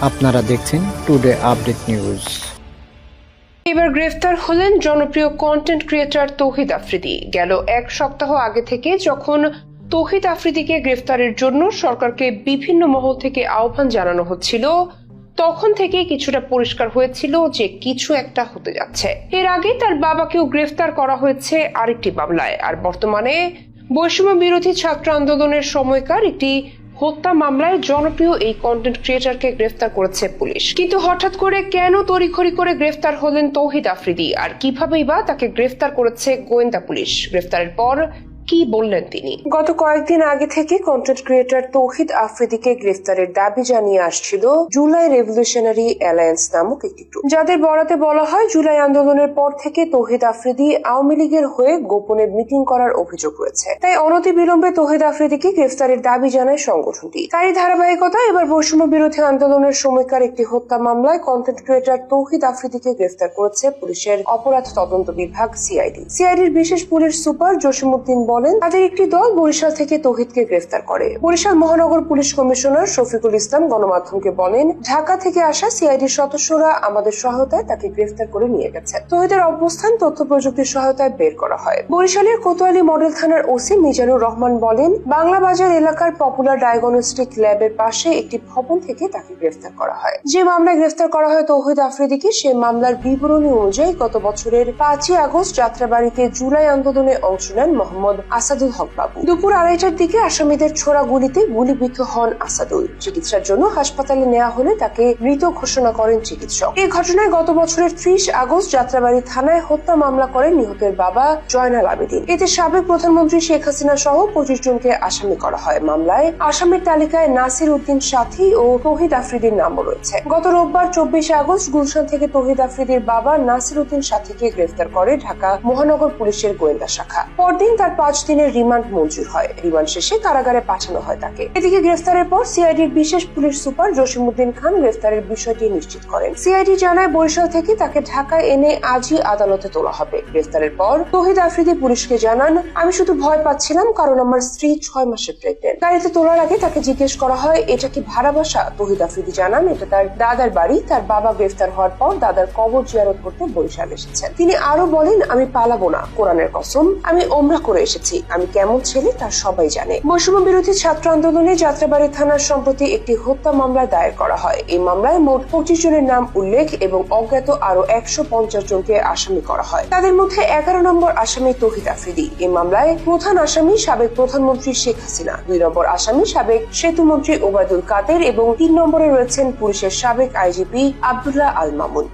আপনারা দেখছেন today update news এবার গ্রেফতার হলেন জনপ্রিয় কন্টেন্ট ক্রিয়েটর তৌহিদ আফ্রিদি। গেল এক সপ্তাহ আগে থেকে যখন তৌহিদ আফ্রিদিকে গ্রেফতারের জন্য সরকারকে বিভিন্ন মহল থেকে আহ্বান জানানো হচ্ছিল, তখন থেকে কিছুটা পরিষ্কার হয়েছিল যে কিছু একটা হতে যাচ্ছে। এর আগে তার বাবাকেও গ্রেফতার করা হয়েছে আরেকটি মামলায়। আর বর্তমানে বৈষম্য বিরোধী ছাত্র আন্দোলনের সময়কার একটি হত্যা মামলায় জনপ্রিয় এই কন্টেন্ট ক্রিয়েটারকে গ্রেফতার করেছে পুলিশ। কিন্তু হঠাৎ করে কেন তড়িখড়ি করে গ্রেফতার হলেন তৌহিদ আফ্রিদি? আর কিভাবেই বা তাকে গ্রেফতার করেছে গোয়েন্দা পুলিশ? গ্রেফতারের পর কি বললেন তিনি? গত কয়েকদিন আগে থেকে কন্টেন্ট ক্রিয়েটর তৌহিদ আফ্রিদিকে গ্রেফতারের দাবি জানিয়ে আসছিল জুলাই রেভলিউশনারি অ্যালায়েন্স নামক একটি গ্রুপ যাদের বরাতে বলা হয় জুলাই আন্দোলনের পর থেকে তৌহিদ আফ্রিদি আওয়ামী লীগের হয়ে গোপনে মিটিং করার অভিযোগ রয়েছে। তাই অনতি বিলম্বে তৌহিদ আফ্রিদিকে গ্রেফতারের দাবি জানায় সংগঠনটি। তারই ধারাবাহিকতা, এবার বৈষম্য বিরোধী আন্দোলনের সময়কার একটি হত্যা মামলায় কন্টেন্ট ক্রিয়েটর তৌহিদ আফ্রিদিকে গ্রেফতার করেছে পুলিশের অপরাধ তদন্ত বিভাগ সিআইডি। সিআইডির বিশেষ পুলিশ সুপার জসিমুদ্দিন বলেন, তাদের একটি দল বরিশাল থেকে তৌহিদকে গ্রেফতার করে। বরিশাল মহানগর পুলিশ কমিশনার শফিকুল ইসলাম গণমাধ্যমকে বলেন, ঢাকা থেকে আসা সিআইডি সদস্যরা আমাদের সহায়তায় তাকে গ্রেফতার করে নিয়ে গেছে। তৌহিদের অবস্থান, তথ্য প্রযুক্তির সহায়তায় বের করা হয়। বরিশালের কোতোয়ালি মডেল থানার ওসি মিজানুর রহমান বলেন বাংলা বাজার এলাকার পপুলার ডায়াগনস্টিক ল্যাবের পাশে একটি ভবন থেকে তাকে গ্রেফতার করা হয়। যে মামলায় গ্রেফতার করা হয় তৌহিদ আফ্রিদিকে, সে মামলার বিবরণী অনুযায়ী গত বছরের পাঁচই আগস্ট যাত্রাবাড়িতে জুলাই আন্দোলনে অংশ নেন মোহাম্মদ আসাদুল হক বাবু। দুপুর আড়াইটার দিকে আসামিদের ছোড়া গুলিতে গুলিবিদ্ধ হন আসাদুল। চিকিৎসার জন্য হাসপাতালে নেওয়া হলে তাকে মৃত ঘোষণা করেন চিকিৎসক। এই ঘটনায় গত বছরের ত্রিশ আগস্ট যাত্রাবাড়ি থানায় হত্যা মামলা করেন নিহতের বাবা জয়নাল আবেদিন। এতে সাবেক প্রধানমন্ত্রী শেখ হাসিনা সহ পঁচিশ জনকে আসামি করা হয়। মামলায় আসামির তালিকায় নাসির উদ্দিন সাথী ও তহিদ আফ্রিদির নামও রয়েছে। গত রোববার চব্বিশে আগস্ট গুলশান থেকে তৌহিদ আফ্রিদির বাবা নাসির উদ্দিন সাথীকে গ্রেফতার করে ঢাকা মহানগর পুলিশের গোয়েন্দা শাখা। পরদিন তার পাঁচ দিনের রিমান্ড মঞ্জুর হয়। রিমান্ড শেষে কারাগারে পাঠানো হয় তাকে। এদিকে গ্রেফতারের পর সিআইডির বিশেষ পুলিশ সুপার জসিমুদ্দিন খান গ্রেফতারের বিষয়টি নিশ্চিত করেন। সিআইডি জানায়, বরিশাল থেকে তাকে ঢাকায় এনে আজই আদালতে তোলা হবে। গ্রেফতারের পর তহিদ আফ্রিদি পুলিশকে জানান, আমি শুধু ভয় পাচ্ছিলাম, কারণ আমার স্ত্রী ছয় মাসে প্রেগনেন্ট গাড়িতে তোলার আগে তাকে জিজ্ঞেস করা হয়, এটা কি ভাড়া বাসা? তহিদ আফ্রিদি জানান, এটা তার দাদার বাড়ি। তার বাবা গ্রেফতার হওয়ার পর দাদার কবর জিয়ারত করতে বরিশাল এসেছেন। তিনি আরও বলেন, আমি পালাবো না। কোরআনের কসম, আমি ওমরা করে এসেছি। আমি কেমন ছেলে তার সবাই জানে। বৈষম্য বিরোধী ছাত্র আন্দোলনে যাত্রাবাড়ি থানার সম্প্রতি একটি হত্যা মামলা দায়ের করা হয়। এই মামলায় মোট পঁচিশ জনের নাম উল্লেখ এবং অজ্ঞাত আরও একশো পঞ্চাশ জনকে আসামি করা হয়। তাদের মধ্যে এগারো নম্বর আসামি তৌহিদ আফ্রিদি। এই মামলায় প্রধান আসামি সাবেক প্রধানমন্ত্রী শেখ হাসিনা, দুই নম্বর আসামি সাবেক সেতুমন্ত্রী ওবায়দুল কাদের এবং তিন নম্বরে রয়েছেন পুলিশের সাবেক আইজিপি আবদুল্লাহ আল মামুন।